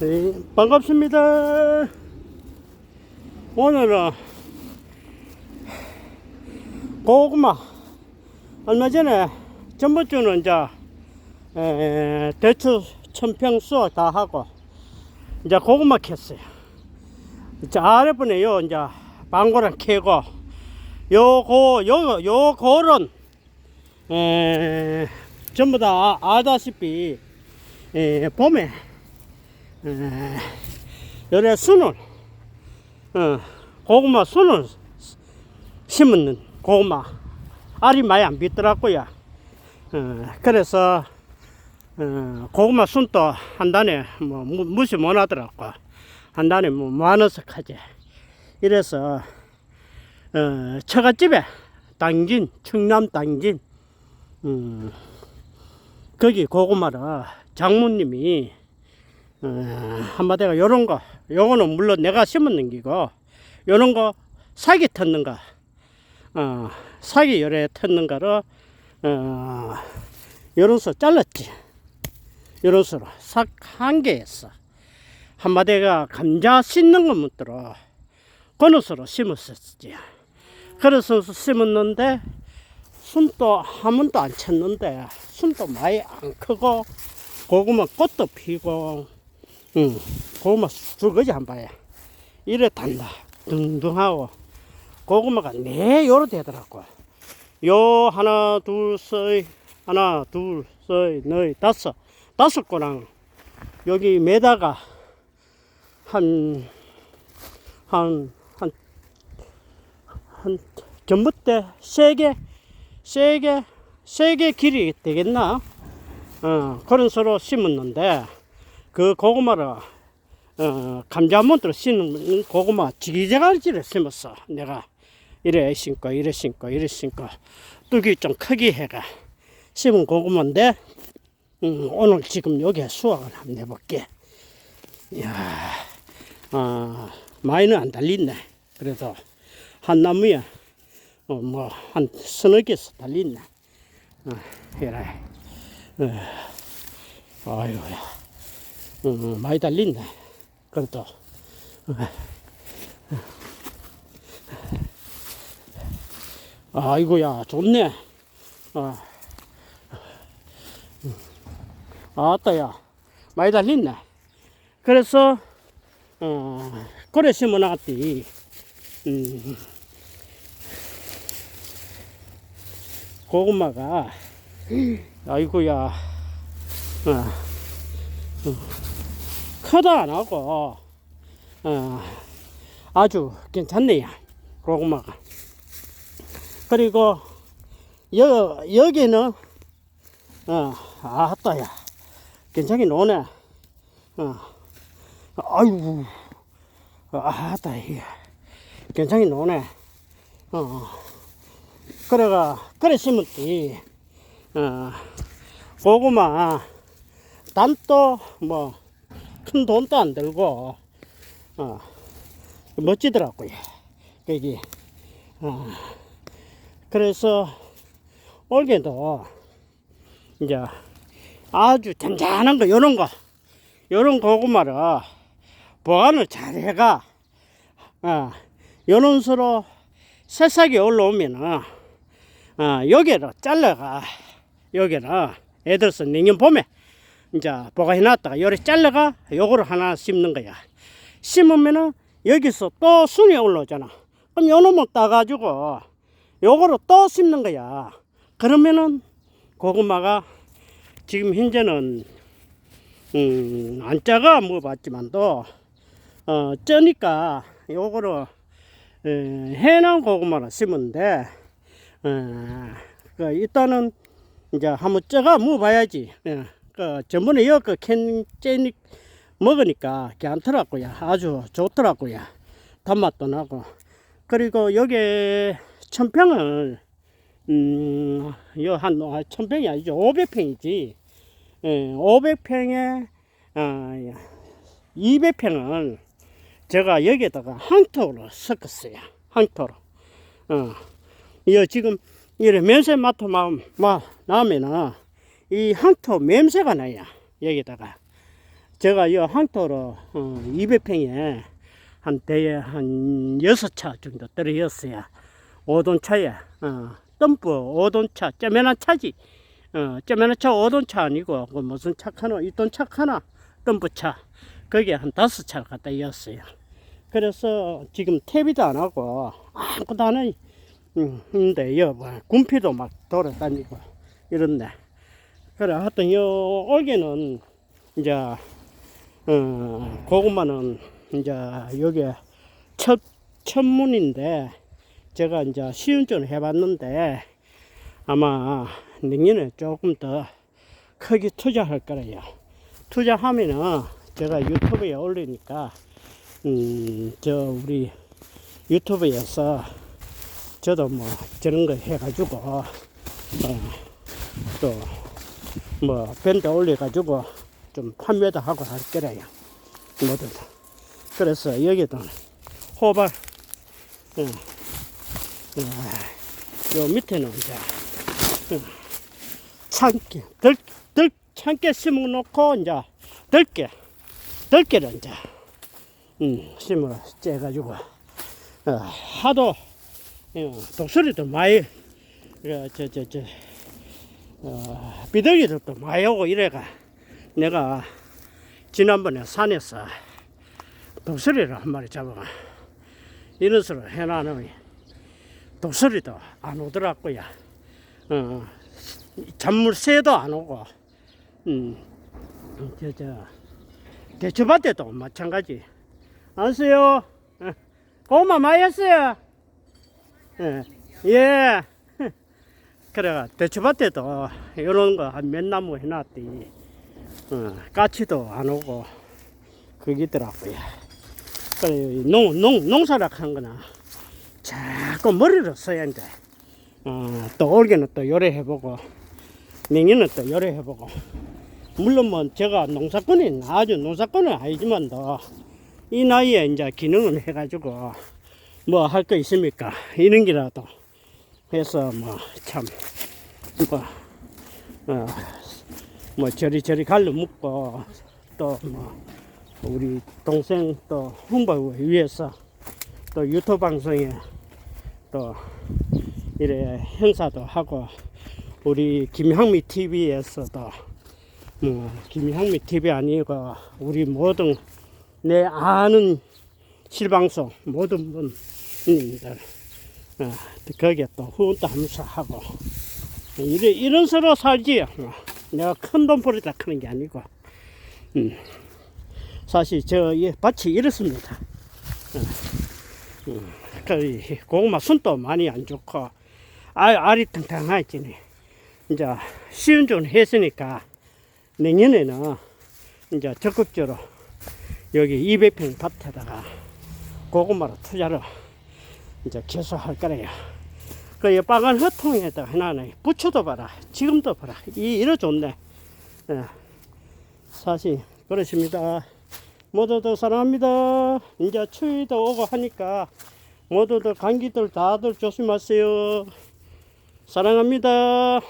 네, 반갑습니다. 오늘은 고구마 얼마 전에 전번주는 이제 에, 대추 천평 수확 다 하고 이제 고구마 캤어요. 이제 아래분에 요 이제 방고랑 캐고 요고 요 요 고런 에, 전부 다 아- 아다시피 에, 봄에 에, 열에 순을 어, 고구마 순을 심은 고구마 알이 많이 안 비더라고요. 어, 그래서 어, 고구마 순도 한 단에 뭐 무- 무시 못 하더라고. 한 단에 뭐만 원씩 하지. 이래서 어, 처갓집에 당진 청남 당진 음, 거기 고구마를 장모님이 어, 한마디가 요런 거, 요거는 물론 내가 심었는 기고, 요런 거 사기 텄는 거, 어, 사기 열에 텄는 거를, 어, 요런 수 잘랐지. 요런 수로 싹 한 개였어. 한마디가 감자 씻는 거 묻더러, 그런 수로 심었었지. 그래서 심었는데, 순도 한 번도 안 쳤는데, 순도 많이 안 크고, 고구마 꽃도 피고, 응, 고구마 쑥거지 한 봐야. 이래 단다. 둥둥하고. 고구마가 네 요로 되더라고. 요 하나, 둘, 셋, 하나, 둘, 셋, 넷, 다섯. 다섯 꼬랑 여기 매다가 한, 한, 한, 한, 때세 개, 세 개, 세 개 길이 되겠나? 어, 그런 서로 심었는데, 그 고구마를 어, 감자몬으로 심는 고구마 지기재갈지를 심었어 내가 이래 심고 이래 심고 이래 심고 뚝이 좀 크게 해가 심은 고구마인데 음, 오늘 지금 여기에 수확을 한번 해볼게. 이야 아, 많이는 안 달리네. 그래도 한 나무에 어, 뭐한 서너 개서 달리네. 어, 해라 어, 아유야 어, 많이 달린네. 그래도. 아이고야, 좋네. 아, 아따야, 많이 달린네. 그래서, 어, 그래 심어놨디. 음, 고구마가, 아이고야, 어, 크다 안 하고. 어, 아주 괜찮네요 고구마가. 그리고 여, 여기는 어, 아따야. 괜찮게 노네. 어, 아이고. 아따 이 괜찮게 노네. 어, 그래가 그래 심었지 어, 고구마 단도 뭐 큰 돈도 안 들고 어, 멋지더라고요. 여기 어, 그래서 올게도 이제 아주 잔잔한 거 요런 거 요런 고구마를 보관을 잘 해가 어, 요런 수로 새싹이 올라오면은 어, 여기를 잘라가 여기는 애들서 내년 봄에 이제 보관해 놨다가 요래 잘라가 요거를 하나 심는 거야. 심으면은 여기서 또 순이 올라오잖아. 그럼 요 놈을 따가지고 요거를 또 심는 거야. 그러면은 고구마가 지금 현재는 음, 안 짜가 먹어봤지만도 어, 쩌니까 요거를 에, 해남 고구마를 심은데 어, 그 일단은 이제 한번 쪄가 먹어봐야지. 예. 그 전번에 여그 캔째니 먹으니까 괜찮더라고요. 아주 좋더라고요. 단맛도 나고. 그리고 여기 천평을 음, 요한 천평이 아니죠. 500평이지. 예, 500평에 어, 200평을 제가 여기에다가 항토로 섞었어요. 항토로. 어. 이 지금 이래 면세 마토 마, 마 나면은 이 항토 맴새가 나요. 여기다가 제가 이 항토로 어, 200평에 한 대에 한 6차 정도 떨어졌어요. 5돈 차에 어, 덤프 5돈 차, 쩌면한 차지. 어, 쩌면한 차 5돈 차 아니고 그 무슨 차 하나, 2돈 차 하나, 덤프 차. 거기에 한 다섯 차를 갖다 이었어요. 그래서 지금 퇴비도 안 하고 아무것도 안 해. 음, 근데 여 뭐, 군피도 막 돌아다니고 이런데. 그래 하여튼 요 올게는 이제 어 고구마는 이제 여기 첫 첫문인데 제가 이제 시운전 해봤는데 아마 내년에 조금 더 크게 투자할 거래요. 투자하면은 제가 유튜브에 올리니까 음 저 우리 유튜브에서 저도 뭐 저런 거 해가지고 어, 또 뭐 밴드 올려가지고 좀 판매도 하고 할 거래요. 모두 다. 그래서 여기도 호박, 어, 어, 요 밑에는 이제 어, 참깨, 들, 들, 참깨 심어 놓고 이제 들깨, 들깨를 이제 음, 심어 째가지고 어, 하도 어, 독수리도 많이 저저 저 어, 비둘기들도 오고 이래가 내가 지난번에 산에서 독수리를 한 마리 잡아가 이런 식으로 해놔놓으면 독수리도 안 오더라고요. 어, 잔물 새도 안 오고, 음, 저, 저, 대추밭에도 마찬가지. 안녕하세요. 어, 고마 많이 했어요. 예. 예. 그래, 대추밭에도 이런 거 한 몇 나무 해놨더니, 어, 까치도 안 오고, 그기더라고요. 그래, 농, 농, 농사를 한 거나 자꾸 머리를 써야 하는데, 어, 또 올게는 또 요래해보고, 내년은 또 요래해보고, 물론 뭐 제가 농사꾼이 아주 농사꾼은 아니지만도, 이 나이에 이제 기능을 해가지고, 뭐 할 거 있습니까? 이런 기라도 해서 뭐 참, 뭐, 어, 뭐 저리저리 갈로 묻고, 또 뭐, 우리 동생 또 홍보를 위해서 또 유튜브 방송에 또 이래 행사도 하고 우리 김향미 TV에서도 뭐 김향미 TV 아니고 우리 모든 내 아는 실방송 모든 분님들 어, 거기에 또 후원도 하면서 하고 이래, 이런 서로 살지 어, 내가 큰 돈 벌이다 크는 게 아니고 음. 사실 저이 밭이 이렇습니다. 어, 음, 그 고구마 순도 많이 안 좋고 알 알이 탕탕하지네. 이제 쉬운 좀 했으니까 내년에는 이제 적극적으로 여기 200평 밭에다가 고구마로 투자를 이제 계속할 거래요. 그 빨간 흙통에다 하나는 부추도 봐라. 지금도 봐라. 이 이래 좋네. 예. 사실 그렇습니다. 모두들 사랑합니다. 이제 추위도 오고 하니까 모두들 감기들 다들 조심하세요. 사랑합니다.